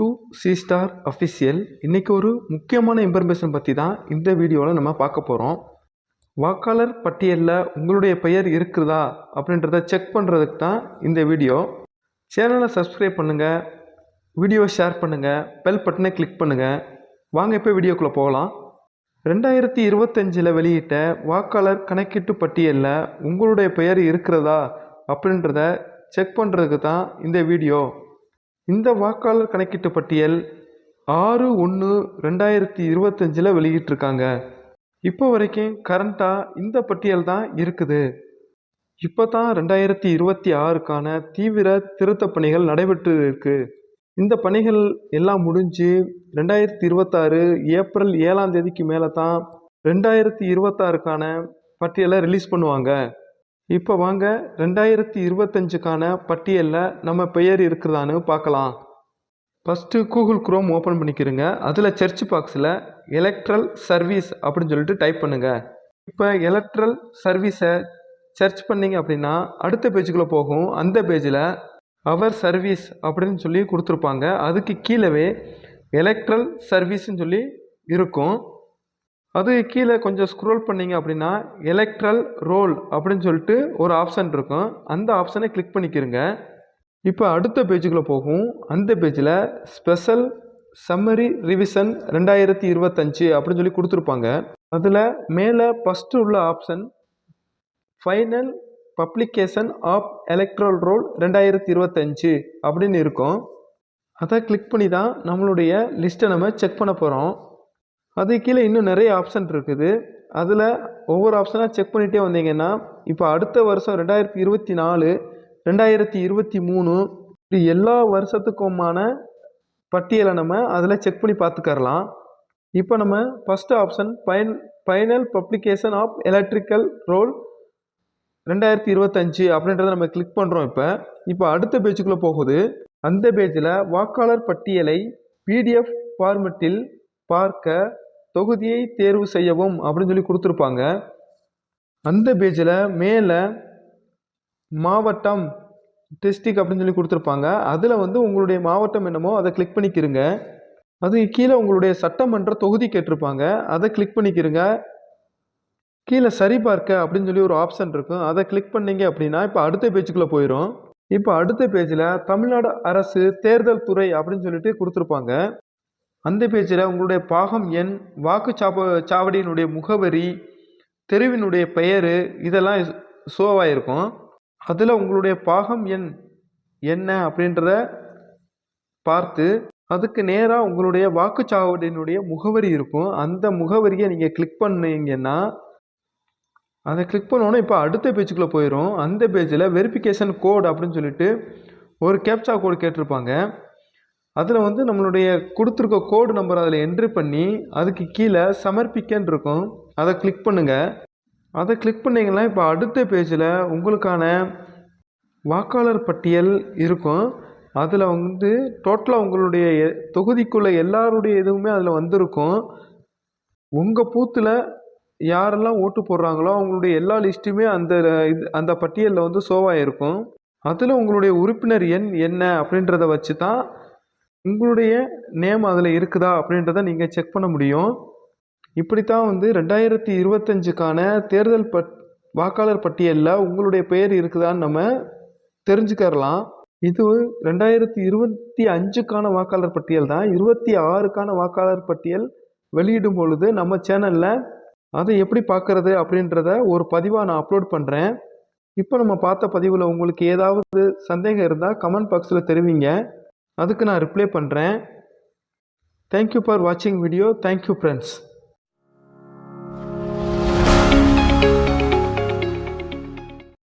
To C star official இன்றைக்கி ஒரு முக்கியமான இன்ஃபர்மேஷன் பற்றி தான் இந்த வீடியோவில் நம்ம பார்க்க போகிறோம் வாக்காளர் பட்டியலில் உங்களுடைய பெயர் இருக்குதா அப்படின்றத செக் பண்ணுறதுக்கு தான் இந்த வீடியோ சேனலை சப்ஸ்கிரைப் பண்ணுங்கள் வீடியோ ஷேர் பண்ணுங்கள் பெல் பட்டனை கிளிக் பண்ணுங்கள் வாங்க இப்போ வீடியோக்குள்ளே போகலாம். ரெண்டாயிரத்தி இருபத்தஞ்சில் வெளியிட்ட வாக்காளர் கணக்கீட்டு பட்டியலில் உங்களுடைய பெயர் இருக்கிறதா அப்படின்றத செக் பண்ணுறதுக்கு தான் இந்த வீடியோ இந்த வாக்காளர் கணக்கீட்டு பட்டியல் ஆறு ஒன்று ரெண்டாயிரத்தி இருபத்தஞ்சில் வெளியிட்டிருக்காங்க. இப்போ வரைக்கும் கரண்ட்டாக இந்த பட்டியல் தான் இருக்குது. இப்போ தான் ரெண்டாயிரத்தி இருபத்தி ஆறுக்கான தீவிர திருத்த பணிகள் நடைபெற்று இருக்கு. இந்த பணிகள் எல்லாம் முடிஞ்சு ரெண்டாயிரத்தி இருபத்தாறு ஏப்ரல் ஏழாம் தேதிக்கு மேலே தான் ரெண்டாயிரத்தி இருபத்தாறுக்கான பட்டியலை ரிலீஸ் பண்ணுவாங்க. இப்போ வாங்க ரெண்டாயிரத்தி இருபத்தஞ்சுக்கான பட்டியலில் நம்ம பெயர் இருக்குதான்னு பார்க்கலாம். ஃபஸ்ட்டு கூகுள் குரோம் ஓப்பன் பண்ணிக்கிறங்க அதில் சர்ச் பாக்ஸில் எலக்ட்ரல் சர்வீஸ் அப்படின்னு சொல்லிட்டு டைப் பண்ணுங்கள் இப்போ எலக்ட்ரல் சர்வீஸை சர்ச் பண்ணிங்க அப்படின்னா அடுத்த பேஜுக்குள்ளே போகும். அந்த பேஜில் அவர் சர்வீஸ் அப்படின்னு சொல்லி கொடுத்துருப்பாங்க. அதுக்கு கீழவே எலக்ட்ரல் சர்வீஸ்ன்னு சொல்லி இருக்கும். அது கீழே கொஞ்சம் ஸ்க்ரோல் பண்ணிங்க அப்படின்னா எலக்ட்ரல் ரோல் அப்படின்னு சொல்லிட்டு ஒரு ஆப்ஷன் இருக்கும். அந்த ஆப்ஷனை கிளிக் பண்ணிக்கிறங்க இப்போ அடுத்த பேஜுக்குள்ளே போகும். அந்த பேஜில் ஸ்பெஷல் சம்மரி ரிவிஷன் ரெண்டாயிரத்தி இருபத்தஞ்சு அப்படின்னு சொல்லி கொடுத்துருப்பாங்க. அதில் மேலே ஃபஸ்ட்டு உள்ள option final publication of electoral roll ரெண்டாயிரத்தி இருபத்தஞ்சு அப்படின்னு இருக்கும். அதை கிளிக் பண்ணி தான் நம்மளுடைய லிஸ்ட்டை நம்ம செக் பண்ண போகிறோம் அது கீழே இன்னும் நிறைய ஆப்ஷன் இருக்குது. அதில் ஒவ்வொரு ஆப்ஷனாக செக் பண்ணிகிட்டே வந்தீங்கன்னா இப்போ அடுத்த வருஷம் ரெண்டாயிரத்தி இருபத்தி நாலு ரெண்டாயிரத்தி இருபத்தி மூணு இப்படி எல்லா வருஷத்துக்குமான பட்டியலை நம்ம அதில் செக் பண்ணி பார்த்துக்கறலாம். இப்போ நம்ம first option fine final publication of electrical roll ரெண்டாயிரத்தி இருபத்தஞ்சு அப்படின்றத நம்ம கிளிக் பண்ணுறோம் இப்போ. இப்போ அடுத்த பேஜுக்குள்ளே போகுது. அந்த பேஜில் வாக்காளர் பட்டியலை பிடிஎஃப் ஃபார்மெட்டில் பார்க்க தொகுதியை தேர்வு செய்யவும் அப்படின்னு சொல்லி கொடுத்துருப்பாங்க. அந்த பேஜில் மேலே மாவட்டம் டிஸ்ட்ரிக் அப்படின்னு சொல்லி கொடுத்துருப்பாங்க. அதில் வந்து உங்களுடைய மாவட்டம் என்னமோ அதை கிளிக் பண்ணிக்கிறங்க அது கீழே உங்களுடைய சட்டமன்ற தொகுதி கேட்டிருப்பாங்க. அதை கிளிக் பண்ணிக்கிறங்க கீழே சரிபார்க்க அப்படின்னு சொல்லி ஒரு ஆப்ஷன் இருக்கும். அதை கிளிக் பண்ணீங்க அப்படின்னா இப்போ அடுத்த பேஜுக்குள்ளே போயிடும் இப்போ அடுத்த பேஜில் தமிழ்நாடு அரசு தேர்தல் துறை அப்படின்னு சொல்லிட்டு கொடுத்துருப்பாங்க. அந்த பேஜில் உங்களுடைய பாகம் எண் வாக்கு சாவடியினுடைய முகவரி தெருவினுடைய பெயர் இதெல்லாம் ஷோவாக இருக்கும் அதில் உங்களுடைய பாகம் எண் என்ன அப்படின்றத பார்த்து அதுக்கு நேராக உங்களுடைய வாக்குச்சாவடியினுடைய முகவரி இருக்கும். அந்த முகவரியை நீங்கள் கிளிக் பண்ணீங்கன்னா அதை கிளிக் பண்ணோன்னே இப்போ அடுத்த பேஜுக்குள்ளே போயிடும் அந்த பேஜில் வெரிஃபிகேஷன் கோட் அப்படின்னு சொல்லிட்டு ஒரு கேப்சா கோடு கேட்டிருப்பாங்க. அதில் வந்து நம்மளுடைய கொடுத்துருக்க கோடு நம்பர் அதில் என்ட்ரி பண்ணி அதுக்கு கீழே சமர்ப்பிக்கன்னு இருக்கும். அதை கிளிக் பண்ணுங்கள் அதை கிளிக் பண்ணிங்கன்னா இப்போ அடுத்த பேஜில் உங்களுக்கான வாக்காளர் பட்டியல் இருக்கும். அதில் வந்து டோட்டலாக உங்களுடைய தொகுதிக்குள்ளே எல்லாருடைய இதுவுமே அதில் வந்திருக்கும். உங்கள் பூத்தில் யாரெல்லாம் ஓட்டு போடுறாங்களோ அவங்களுடைய எல்லா லிஸ்ட்டுமே அந்த இது அந்த பட்டியலில் வந்து ஷோவாக இருக்கும் அதில் உங்களுடைய உறுப்பினர் எண் என்ன அப்படின்றத வச்சு தான் உங்களுடைய நேம் அதில் இருக்குதா அப்படின்றத நீங்கள் செக் பண்ண முடியும். இப்படி தான் வந்து ரெண்டாயிரத்தி இருபத்தஞ்சுக்கான தேர்தல் பட் வாக்காளர் பட்டியலில் உங்களுடைய பெயர் இருக்குதான்னு நம்ம தெரிஞ்சுக்கரலாம் இது ரெண்டாயிரத்தி இருபத்தி அஞ்சுக்கான வாக்காளர் பட்டியல் தான். இருபத்தி ஆறுக்கான வாக்காளர் பட்டியல் வெளியிடும் பொழுது நம்ம சேனலில் அதை எப்படி பார்க்குறது அப்படின்றத ஒரு பதிவாக நான் அப்லோட் பண்ணுறேன் இப்போ நம்ம பார்த்த பதிவில் உங்களுக்கு ஏதாவது சந்தேகம் இருந்தால் கமெண்ட் பாக்ஸில் தெரிவிங்க. அதுக்கு நான் ரிப்ளை பண்ணுறேன் தேங்க்யூ ஃபார் வாட்சிங் வீடியோ தேங்க்யூ ஃப்ரெண்ட்ஸ்